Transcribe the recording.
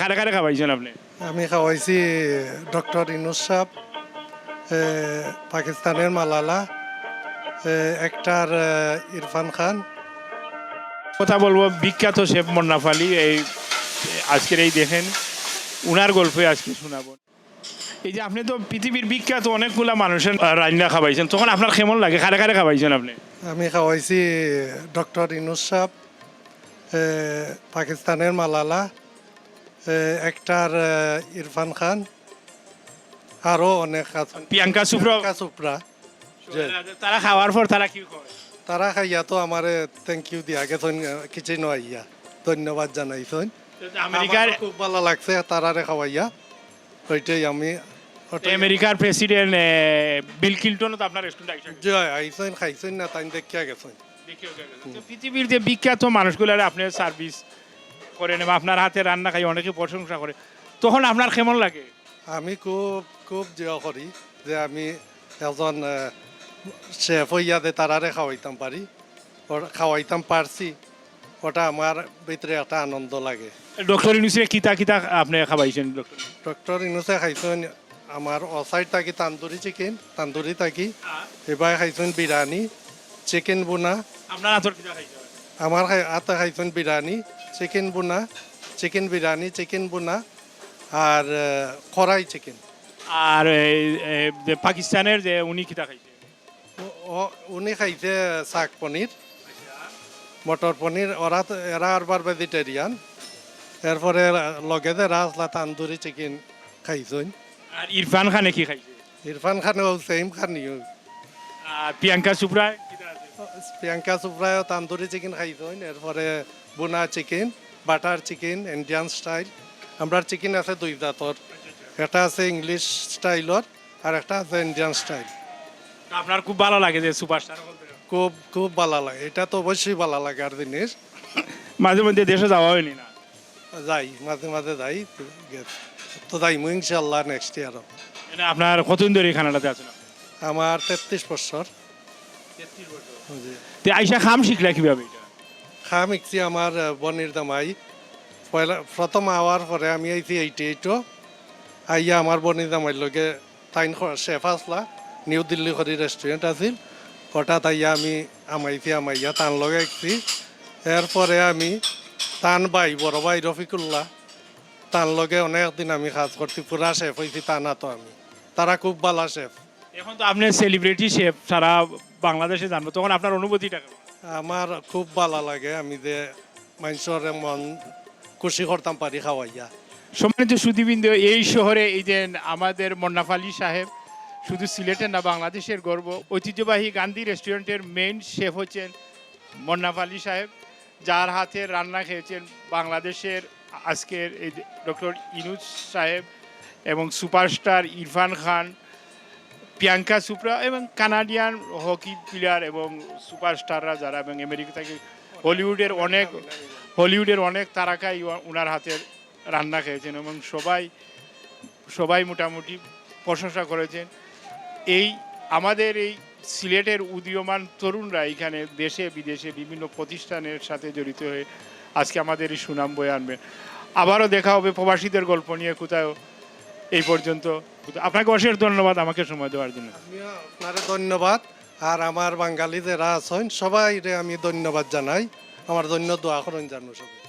খারে খারে খাওয়াইছেন আপনি? আমি খাওয়াইছি ডক্টর ইনুস সাহ পাকিস্তানের মালালা একটার ইরফান খান। কথা বলব বিখ্যাত শেফ মন্নাফ আলী এই আজকের এই দেখেন উনার গল্পে আজকে শোনাবো। এই যে আপনি তো পৃথিবীর বিখ্যাত অনেকগুলা মানুষের রান্না খাওয়াইছেন তখন আপনার কেমন লাগে? খারে খারে খাওয়াইছেন আপনি? আমি খাওয়াইছি ডক্টর ইনুস সাহ পাকিস্তানের মালালা একটার ইরফান খান আরও অনেক আছেন প্রিয়াঙ্কা চোপড়া। প্রিয়াঙ্কা চোপড়া তারা খাওয়ার পর তারা কি কয়? তারা খাইয়া তো আমার থ্যাংক ইউ দিয়া গেছেন কিছু নয় ধন্যবাদ জানাইছেন। আমেরিকার খুব ভালো লাগছে তারারে খাওয়াইয়া। ওইটাই আমি আমেরিকার প্রেসিডেন্ট বিল ক্লিন্টনও তো আপনার রেস্টুরেন্ট আইসা জয় আইসেন খাইছেন না তাই দেখিয়া গেছেন। পৃথিবীর যে বিখ্যাত মানুষগুলার আপনার সার্ভিস করেন এবং আপনার হাতে রান্না খাই অনেকে প্রশংসা করে। তখন আপনার কেমন লাগে? আমি খুব খুব জিয়া করি যে আমি এজন শেফ হইয়া দে তারারে খাওয়াইতাম পারি। খাওয়াইতাম পারছি। ওটা আমার ভিতরে একটা আনন্দ লাগে। ডক্টর ইউনিসে কিতা কিতা আপনি খাবাইছেন ডক্টর? ডক্টর ইনুসে খাইছেন আমার অসাইড থাকি তান্দুরি চিকেন তান্দুরি থাকি। এবার খাইছেন বিরিয়ানি চিকেন বোনা। আপনার হাতর কিতা খাইছে আমার আতা খাইছেন বিরিয়ানি চিকেন বোনা চিকেন বিরিয়ানি চিকেন বোনা আর কড়াই চিকেন। আর এই, এই, যে পাকিস্তানের যে উনি কিতা খাইছে? উনি খাইছে শাক পনির মটর পনির ওরা তো এরা আরবার ভেজিটেরিয়ান এরপরে লগে যে রাসলা তান্দুরি চিকেন খাইছেন। আর ইরফান খানে কি খাইছে? ইরফান খানও সেম খানিও। আর প্রিয়াঙ্কা আছে? প্রিয়াঙ্কা চোপড়াও তান্দুরি চিকেন খাই খাইছেন এরপরে বোনা chicken butter chicken Indian style আমরা চিকেন আছে দুই জাতর। একটা আছে ইংলিশ স্টাইলর আর একটা আছে ইন্ডিয়ান স্টাইল আপনার খুব ভালো লাগে যে সুপারস্টার খুব খুব ভালো লাগে। এটা তো অবশ্যই ভালো লাগে আর জিনিস। মাঝে মধ্যে দেশে যাওয়া হয়নি না? যাই মাঝে মাঝে যাই তো যাইমু ইনশাল্লাহ নেক্সট ইয়ারও আপনার কতদিন ধরে এই খানাটাতে আছেন আমার তেত্রিশ বছর। তে আইসা খাম শিখলা কীভাবে? এটা খা মিক্সি আমার বনির দামাই পয়লা প্রথম আওয়ার পরে আমি আইছি এইটি এইটো আইয়া আমার বনির দামাইর লগে তাইন শেফ আসলা নিউ দিল্লি করি রেস্টুরেন্ট আছিল। হঠাৎ আইয়া আমি আমাইছি, আমাইয়া তান লগে আইছি। এরপরে আমি তান ভাই বড় ভাই রফিকুল্লাহ তার লগে অনেক দিন আমি কাজ করছি পুরা শেফ হয়েছি তা না তো আমি। তারা খুব ভালো শেফ। এখন তো আপনি সেলিব্রিটি শেফ সারা বাংলাদেশে জানব তখন আপনার অনুভূতিটা আমার খুব ভালো লাগে আমি যে মানুষের মন খুশি করতাম পারি খাওয়াইয়া। সম্মানিত সুদীবৃন্দ এই শহরে এই যে আমাদের মন্নাফ আলী সাহেব শুধু সিলেটের না বাংলাদেশের গর্ব। ঐতিহ্যবাহী গান্ধী রেস্টুরেন্টের মেইন শেফ হচ্ছেন মন্নাফ আলী সাহেব যার হাতে রান্না খেয়েছেন বাংলাদেশের আজকের এই ডক্টর ইনুজ সাহেব এবং সুপারস্টার ইরফান খান প্রিয়াঙ্কা চোপড়া এবং কানাডিয়ান হকি প্লেয়ার এবং সুপারস্টাররা যারা এবং আমেরিকা থেকে হলিউডের অনেক হলিউডের অনেক তারকাই ওনার হাতের রান্না খেয়েছেন এবং সবাই সবাই মোটামুটি প্রশংসা করেছেন। এই, আমাদের এই সিলেটের উদীয়মান তরুণরা এখানে দেশে, বিদেশে বিভিন্ন প্রতিষ্ঠানের সাথে জড়িত হয়ে আজকে আমাদের এই সুনাম বয়ে আনবেন। আবারও দেখা হবে প্রবাসীদের গল্প নিয়ে, কোথাও এই পর্যন্ত। আপনাকে অশেষ ধন্যবাদ আমাকে সময় দেওয়ার জন্য। আপনার ধন্যবাদ। আর আমার বাঙালি যারা আছেন সবাই আমি ধন্যবাদ জানাই। আমার ধন্য দোয়া করেন জানো সবাই।